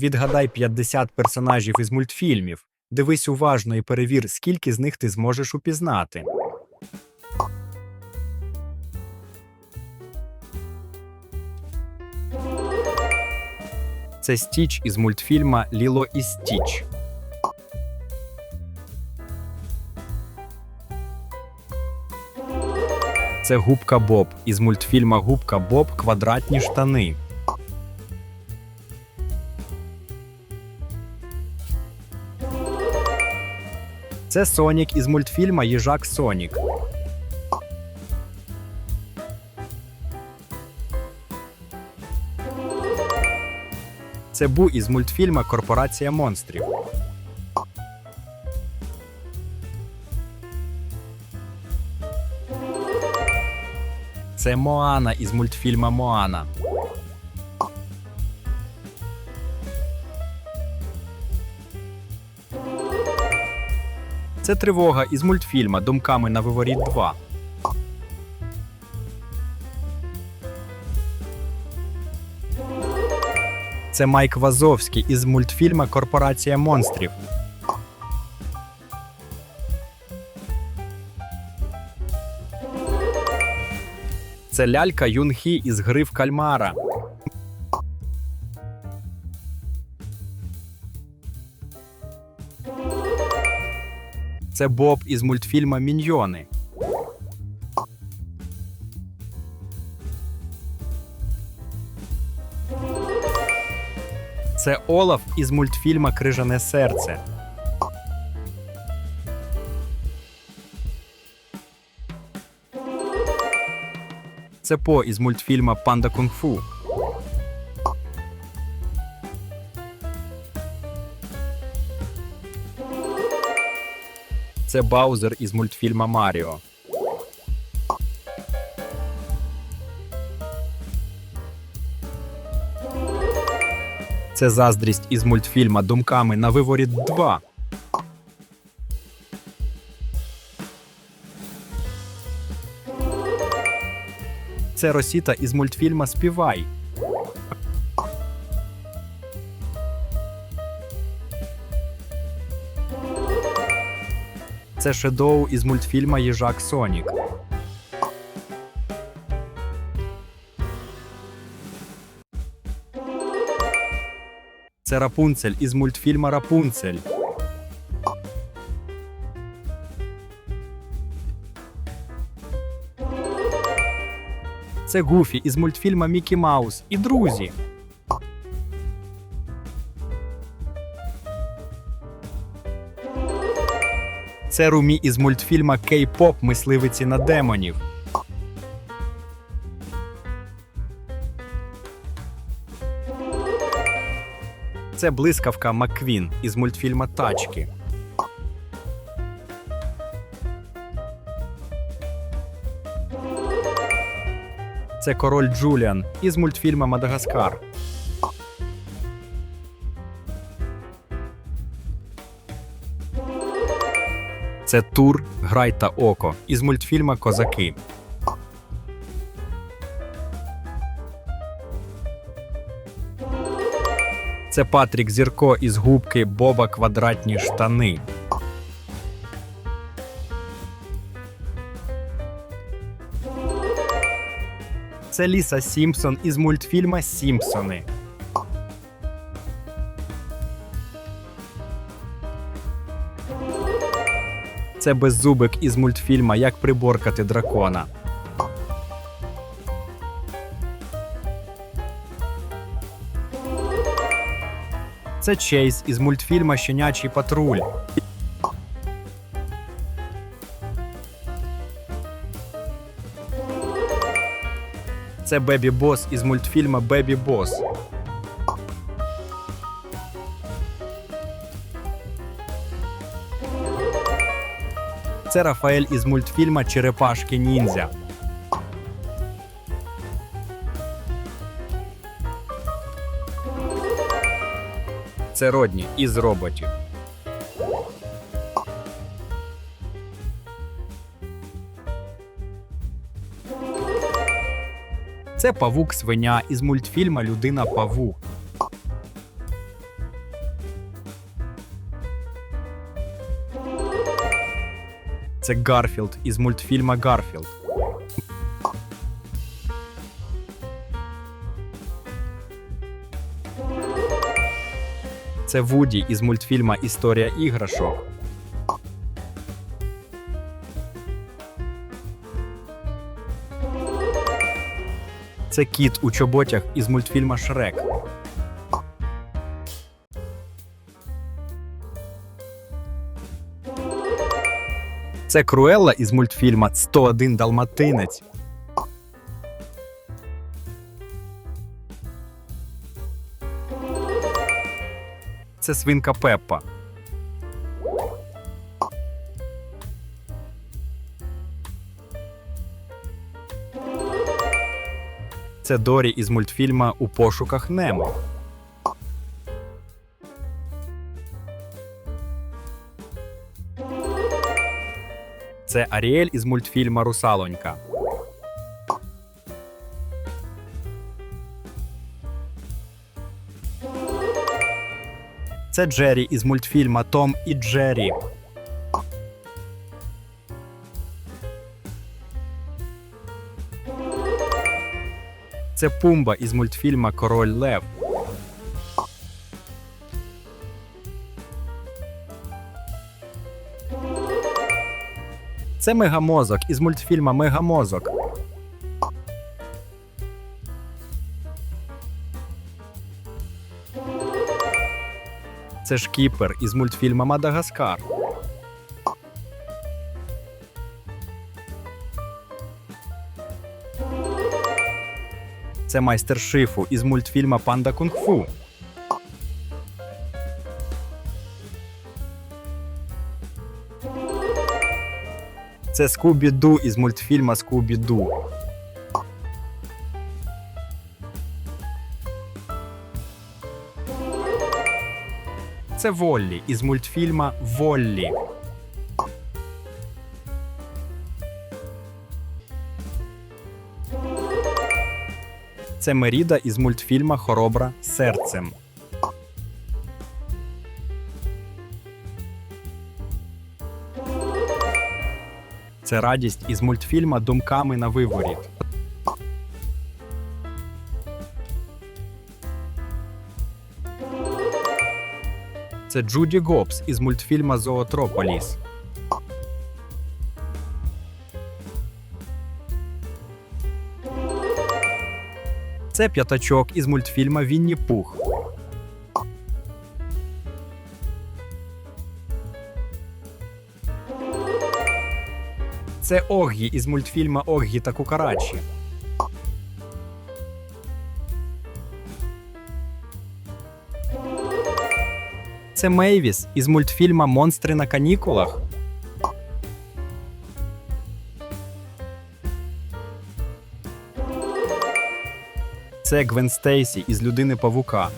Відгадай 50 персонажів із мультфільмів. Дивись уважно і перевір, скільки з них ти зможеш упізнати. Це Стіч із мультфільма Ліло і Стіч. Це губка Боб із мультфільма Губка Боб Квадратні штани. Це Сонік із мультфільма Їжак Сонік. Це Бу із мультфільма Корпорація монстрів. Це Моана із мультфільма Моана. Це тривога із мультфільма Думками на виворіт 2. Це Майк Вазовський із мультфільма Корпорація монстрів. Це лялька Юнхі із гри в кальмара. Це Боб із мультфільма Міньйони. Це Олаф із мультфільма Крижане серце. Це По із мультфільма Панда Кунг-фу. Це Баузер із мультфільма Маріо. Це заздрість із мультфільма Думками на виворіт 2. Це Росіта із мультфільма Співай. Це Шедоу із мультфільма Їжак Сонік. Це Рапунцель із мультфільма Рапунцель. Це Гуфі із мультфільма Мікі Маус і друзі. Це Румі із мультфільма Кей-поп Мисливиці на демонів. Це блискавка Макквін із мультфільма Тачки. Це король Джуліан із мультфільма Мадагаскар. Це Тур, Грай та Око із мультфільма Козаки. Це Патрік Зірко із губки Боба Квадратні штани. Це Ліса Сімпсон із мультфільма Сімпсони. Це беззубик із мультфільма Як приборкати дракона. Це Чейз із мультфільма Щенячий патруль. Це Бебі Бос із мультфільма Бебі Бос. Це Рафаель із мультфільма Черепашки ніндзя. Це Родні із роботів. Це павук свиня із мультфільма Людина Павук. Це Гарфілд із мультфільма Гарфілд. Це Вуді із мультфільма Історія іграшок. Це кіт у чоботях із мультфільма Шрек. Це Круелла із мультфільма 101 Далматинець. Це свинка Пеппа. Це Дорі із мультфільма У пошуках Немо. Це Аріель із мультфільма Русалонька. Це Джері із мультфільма Том і Джері. Це Пумба із мультфільма Король Лев. Це Мегамозок із мультфільма Мегамозок. Це Шкіпер із мультфільма Мадагаскар. Це майстер шифу із мультфільма Панда Кунг-фу. Це Скубі-Ду із мультфільма Скубі-Ду. Це Воллі із мультфільма Воллі. Це Меріда із мультфільма Хоробра серцем. Це радість із мультфільма Думками на виворіт. Це Джуді Гобс із мультфільма Зоотрополіс. Це п'ятачок із мультфільма Вінні Пух. Це Оггі із мультфільма Оггі та Кукарачі. Це Мейвіс із мультфільма Монстри на канікулах. Це Гвен Стейсі із людини Павука.